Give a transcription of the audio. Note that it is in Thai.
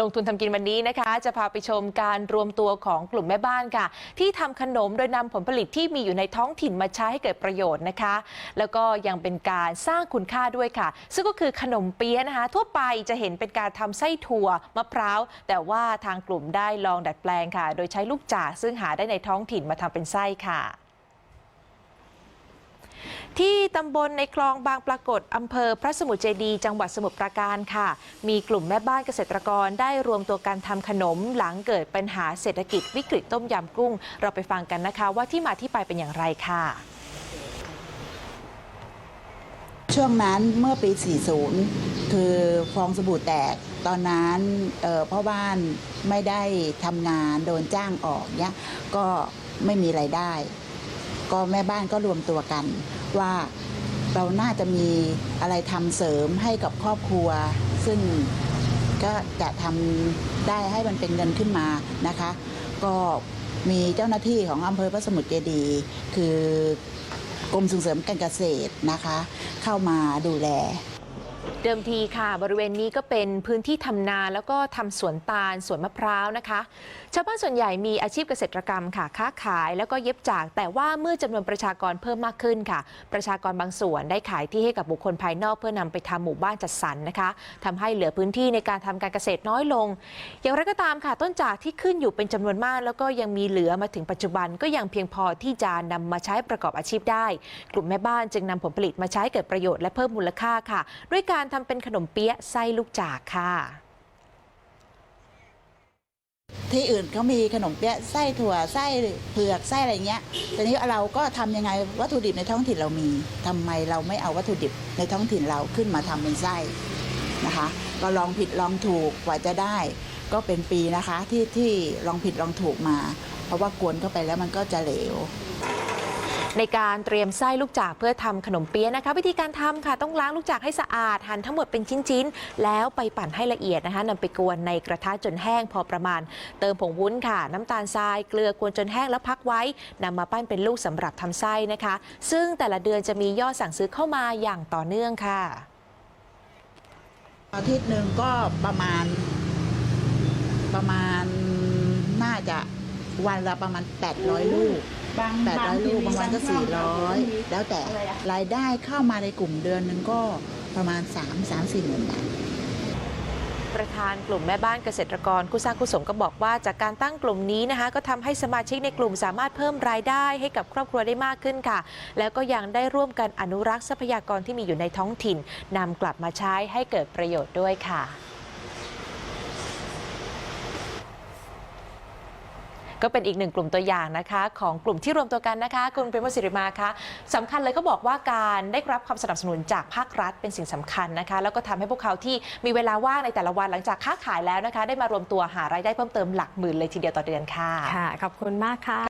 ลงทุนทำกินวันนี้นะคะ จะพาไปชมการรวมตัวของกลุ่มแม่บ้านค่ะ ที่ทำขนมโดยนำผลผลิตที่มีอยู่ในท้องถิ่นมาใช้ให้เกิดประโยชน์นะคะ แล้วก็ยังเป็นการสร้างคุณค่าด้วยค่ะ ซึ่งก็คือขนมเปี๊ยะนะคะ ทั่วไปจะเห็นเป็นการทำไส้ถั่วมะพร้าว แต่ว่าทางกลุ่มได้ลองดัดแปลงค่ะ โดยใช้ลูกจากซึ่งหาได้ในท้องถิ่นมาทำเป็นไส้ค่ะ ที่ตำบลในคลองบางปรากฏอำเภอพระสมุทรเจดีจังหวัดสมุทรปราการค่ะ มีกลุ่มแม่บ้านเกษตรกรได้รวมตัวกันทำขนมหลังเกิดปัญหาเศรษฐกิจวิกฤตต้มยำกุ้ง เราไปฟังกันนะคะ ว่าที่มาที่ไปเป็นอย่างไรค่ะ ช่วงนั้นเมื่อปี 40 คือฟองสบู่แตก ตอนนั้นออพ่อบ้านไม่ได้ทำงานโดนจ้างออกเนี่ยก็ไม่มีไรายได้ ก็แม่บ้านก็รวมตัวกันว่าเราน่าจะมีอะไรทำเสริมให้กับครอบครัว ซึ่งก็จะทำได้ให้มันเป็นเงินขึ้นมานะคะ ก็มีเจ้าหน้าที่ของอำเภอพระสมุทรเจดีย์คือกรมส่งเสริมการเกษตรนะคะ เข้ามาดูแล เดิมทีค่ะบริเวณนี้ก็เป็นพื้นที่ทำนาแล้วก็ทำสวนตาลสวนมะพร้าวนะคะ ชาวบ้านส่วนใหญ่มีอาชีพเกษตรกรรมค่ะ ค้าขายแล้วก็เย็บจาก แต่ว่าเมื่อจำนวนประชากรเพิ่มมากขึ้นค่ะ ประชากรบางส่วนได้ขายที่ให้กับบุคคลภายนอกเพื่อนำไปทำหมู่บ้านจัดสรรนะคะทำให้เหลือพื้นที่ในการทำการเกษตรน้อยลง อย่างไรก็ตามค่ะ ต้นจากที่ขึ้นอยู่เป็นจำนวนมาก แล้วก็ยังมีเหลือมาถึงปัจจุบันก็ยังเพียงพอที่จะนำมาใช้ประกอบอาชีพได้ กลุ่มแม่บ้านจึงนำผลผลิตมาใช้เกิดประโยชน์และเพิ่มมูลค่าค่ะ ด้วยการทำเป็นขนมเปี๊ยะไส้ลูกจากค่ะ ที่อื่นเขามีขนมเปี๊ยะไส้ถั่วไส้เผือกไส้อะไรเงี้ยแต่นี้เราก็ทำยังไงวัตถุดิบในท้องถิ่นเรามีทำไมเราไม่เอาวัตถุดิบในท้องถิ่นเราขึ้นมาทำเป็นไส้นะคะ ก็ลองผิดลองถูกกว่าจะได้ ก็เป็นปีนะคะที่ที่ลองผิดลองถูกมา เพราะว่ากวนเข้าไปแล้วมันก็จะเหลว ในการเตรียมไส้ลูกจากเพื่อทำขนมเปี๊ยะนะคะ วิธีการทำค่ะต้องล้างลูกจากให้สะอาดหั่นทั้งหมดเป็นชิ้นๆ แล้วไปปั่นให้ละเอียดนะคะนำไปกวนในกระทะจนแห้งพอประมาณ เติมผงวุ้นค่ะ น้ำตาลทรายเกลือกวนจนแห้งแล้วพักไว้นำมาปั้นเป็นลูกสำหรับทำไส้นะคะ ซึ่งแต่ละเดือนจะมียอดสั่งซื้อเข้ามาอย่างต่อเนื่องค่ะ อาทิตย์หนึ่งก็ประมาณ ประมาณน่าจะ วันละประมาณ 800 ลูกบาง800 ลูก บางวันก็บางช่วง400 แล้วแต่อะไรอะรายได้เข้ามาในกลุ่มเดือนหนึงก็ประมาณ 3 3 4หมื่นบาทประธานกลุ่มแม่บ้านเกษตรกรคู่สร้างคู่สมก็บอกว่าจากการตั้งกลุ่มนี้นะคะ ก็ทำให้สมาชิกในกลุ่มสามารถเพิ่มรายได้ให้กับครอบครัวได้มากขึ้นค่ะ แล้วก็ยังได้ร่วมกันอนุรักษ์ทรัพยากรที่มีอยู่ในท้องถิ่นนำกลับมาใช้ให้เกิดประโยชน์ด้วยค่ะ ก็เป็นอีกหนึ่งกลุ่มตัวอย่างนะคะ ของกลุ่มที่รวมตัวกันนะคะคุณเป็นวสิริมาคะสำคัญเลยเขาบอกว่าการได้รับความสนับสนุนจากภาครัฐเป็นสิ่งสำคัญนะคะ แล้วก็ทำให้พวกเขาที่มีเวลาว่างในแต่ละวันหลังจากค้าขายแล้วนะคะ ได้มารวมตัวหารายได้เพิ่มเติมหลักหมื่นเลยทีเดียวต่อเดือนค่ะค่ะขอบคุณมากค่ะ